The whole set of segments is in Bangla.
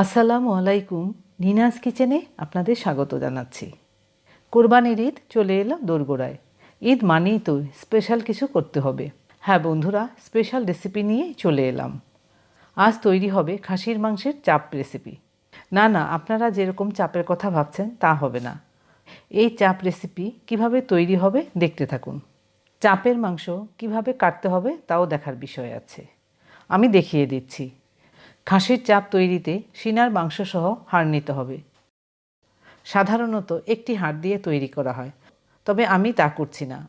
আসসালামু আলাইকুম, নিনাজ কিচেনে আপনাদের স্বাগত জানাচ্ছি। কোরবানির ঈদ চলে এলো দোরগোড়ায়। ঈদ মানেই তো স্পেশাল কিছু করতে হবে। হ্যাঁ বন্ধুরা স্পেশাল রেসিপি নিয়ে চলে এলাম। আজ তৈরি হবে খাসির মাংসের চাপ রেসিপি না না, আপনারা যেরকম চাপের কথা ভাবছেন তা হবে না। এই চাপ রেসিপি কীভাবে তৈরি হবে দেখতে থাকুন। চাপের মাংস কীভাবে কাটতে হবে তাও দেখার বিষয় আছে। আমি দেখিয়ে দিচ্ছি। খাসির চাপ তৈরিতে সিনার মাংসসহ হাড় নিতে হবে। সাধারণত একটি হাড় দিয়ে তৈরি করা হয়, তবে আমি তা করছি না।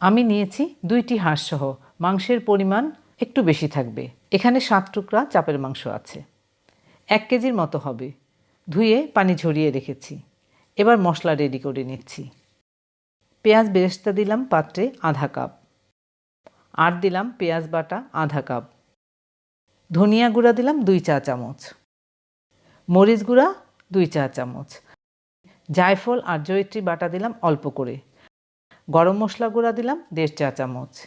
আমি নিয়েছি দুইটি হাঁসসহ মাংসের পরিমাণ একটু বেশি থাকবে। এখানে সাত টুকরা চাপের মাংস আছে। এক কেজির মতো হবে। ধুয়ে পানি ঝরিয়ে রেখেছি। এবার মশলা রেডি করে নিচ্ছি। পেঁয়াজ বেরেস্তা দিলাম পাত্রে আধা কাপ। আর দিলাম পেঁয়াজ বাটা আধা কাপ। ধনিয়া গুঁড়া দিলাম দুই চা চামচ। মরিচ গুঁড়া দুই চা চামচ। জায়ফল আর জয়িত্রী বাটা দিলাম অল্প করে। গরম মশলা গুঁড়া দিলাম দেড় চা চামচ।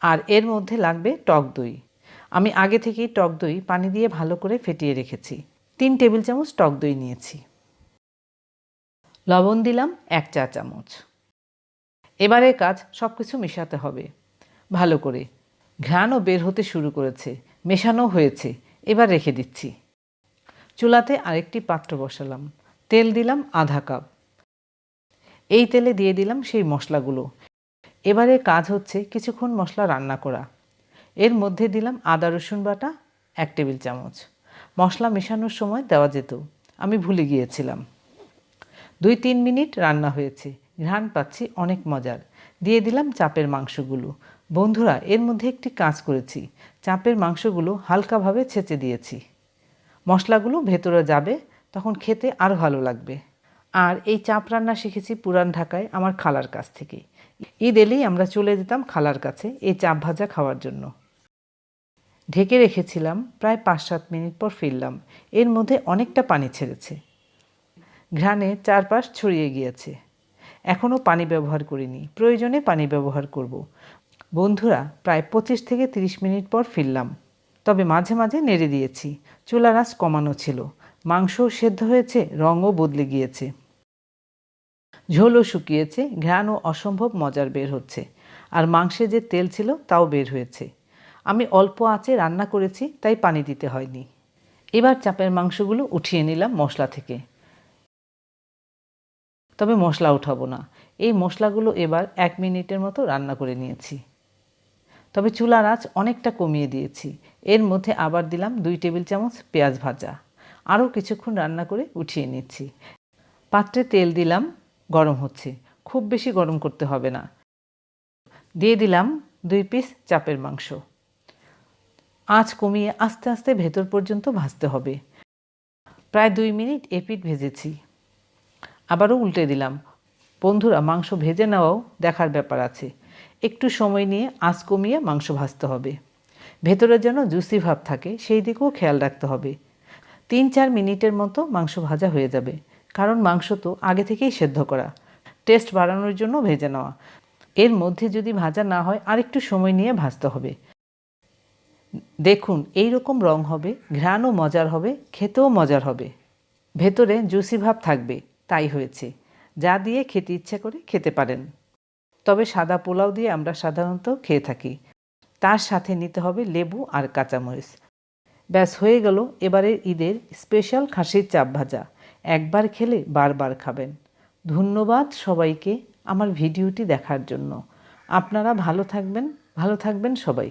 আর এর মধ্যে লাগবে টক দই। আমি আগে থেকেই টক দই পানি দিয়ে ভালো করে ফেটিয়ে রেখেছি। তিন টেবিল চামচ টক দই নিয়েছি। লবণ দিলাম এক চা চামচ। এবারে কাজ সব কিছু মেশাতে হবে। ভালো করে। ঘ্রাণও বের হতে শুরু করেছে। মেশানো হয়েছে, এবার রেখে দিচ্ছি। চুলাতে আরেকটি পাত্র বসালাম। তেল দিলাম আধা কাপ। এই তেলে দিয়ে দিলাম সেই মশলাগুলো। এবারে কাজ হচ্ছে কিছুক্ষণ মশলা রান্না করা। এর মধ্যে দিলাম আদা, রসুন বাটা, এক টেবিল চামচ। মশলা মেশানোর সময় দেওয়া যেত। আমি ভুলে গিয়েছিলাম। দুই তিন মিনিট রান্না হয়েছে। ঘ্রাণ পাচ্ছি অনেক মজার। দিয়ে দিলাম চাপের মাংসগুলো। বন্ধুরা, এর মধ্যে একটি কাজ করেছি। চাপের মাংসগুলো হালকাভাবে ছেঁচে দিয়েছি। মশলাগুলো ভেতরে যাবে, তখন খেতে আরও ভালো লাগবে। আর এই চাপ রান্না শিখেছি পুরান ঢাকায় আমার খালার কাছ থেকে। ঈদ এলেই আমরা চলে যেতাম খালার কাছে এই চাপ ভাজা খাওয়ার জন্য। ঢেকে রেখেছিলাম, প্রায় পাঁচ সাত মিনিট পর ফিরলাম। এর মধ্যে অনেকটা পানি ছেড়েছে। ঘ্রাণে চারপাশ ছড়িয়ে গিয়েছে। এখনও পানি ব্যবহার করিনি। প্রয়োজনে পানি ব্যবহার করব। বন্ধুরা, প্রায় পঁচিশ থেকে তিরিশ মিনিট পর ফিরলাম। তবে মাঝে মাঝে নেড়ে দিয়েছি। চুলার আঁচ কমানো ছিল। মাংসও সেদ্ধ হয়েছে, রঙও বদলে গিয়েছে। ঝোলও শুকিয়েছে, ঘ্রাণও অসম্ভব মজার বের হচ্ছে। আর মাংসে যে তেল ছিল, তাও বের হয়েছে। আমি অল্প আঁচে রান্না করেছি, তাই পানি দিতে হয়নি। এবার চাপের মাংসগুলো উঠিয়ে নিলাম মশলা থেকে। তবে মশলা উঠাবো না। এই মশলাগুলো এবার এক মিনিটের মতো রান্না করে নিয়েছি। তবে চুলার আঁচ অনেকটা কমিয়ে দিয়েছি। এর মধ্যে আবার দিলাম দুই টেবিল চামচ পেঁয়াজ ভাজা। আরও কিছুক্ষণ রান্না করে উঠিয়ে নিচ্ছি। পাত্রে তেল দিলাম, গরম হচ্ছে। খুব বেশি গরম করতে হবে না। দিয়ে দিলাম দুই পিস চাপের মাংস। আঁচ কমিয়ে আস্তে আস্তে ভেতর পর্যন্ত ভাজতে হবে। প্রায় দুই মিনিট এপিট ভেজেছি। আবারও উল্টে দিলাম। বন্ধুরা, মাংস ভেজে নেওয়াও দেখার ব্যাপার আছে। একটু সময় নিয়ে আঁচ কমিয়ে মাংস ভাজতে হবে। ভেতরে যেন জুসি ভাব থাকে, সেই দিকেও খেয়াল রাখতে হবে। তিন চার মিনিটের মতো মাংস ভাজা হয়ে যাবে, কারণ মাংস তো আগে থেকেই সেদ্ধ করা। টেস্ট বাড়ানোর জন্য ভেজে নেওয়া। এর মধ্যে যদি ভাজা না হয়, আরেকটু সময় নিয়ে ভাজতে হবে। দেখুন এই রকম রং হবে, ঘ্রাণও মজার হবে, খেতেও মজার হবে। ভেতরে জুসি ভাব থাকবে, তাই হয়েছে। যা দিয়ে খেতে ইচ্ছে করে খেতে পারেন। তবে সাদা পোলাও দিয়ে আমরা সাধারণত খেয়ে থাকি। তার সাথে নিতে হবে লেবু আর কাঁচামরিচ। ব্যাস, হয়ে গেল এবারের ঈদের স্পেশাল খাসির চাপ ভাজা। একবার খেলে বারবার খাবেন। ধন্যবাদ সবাইকে আমার ভিডিওটি দেখার জন্য। আপনারা ভালো থাকবেন ভালো থাকবেন সবাই।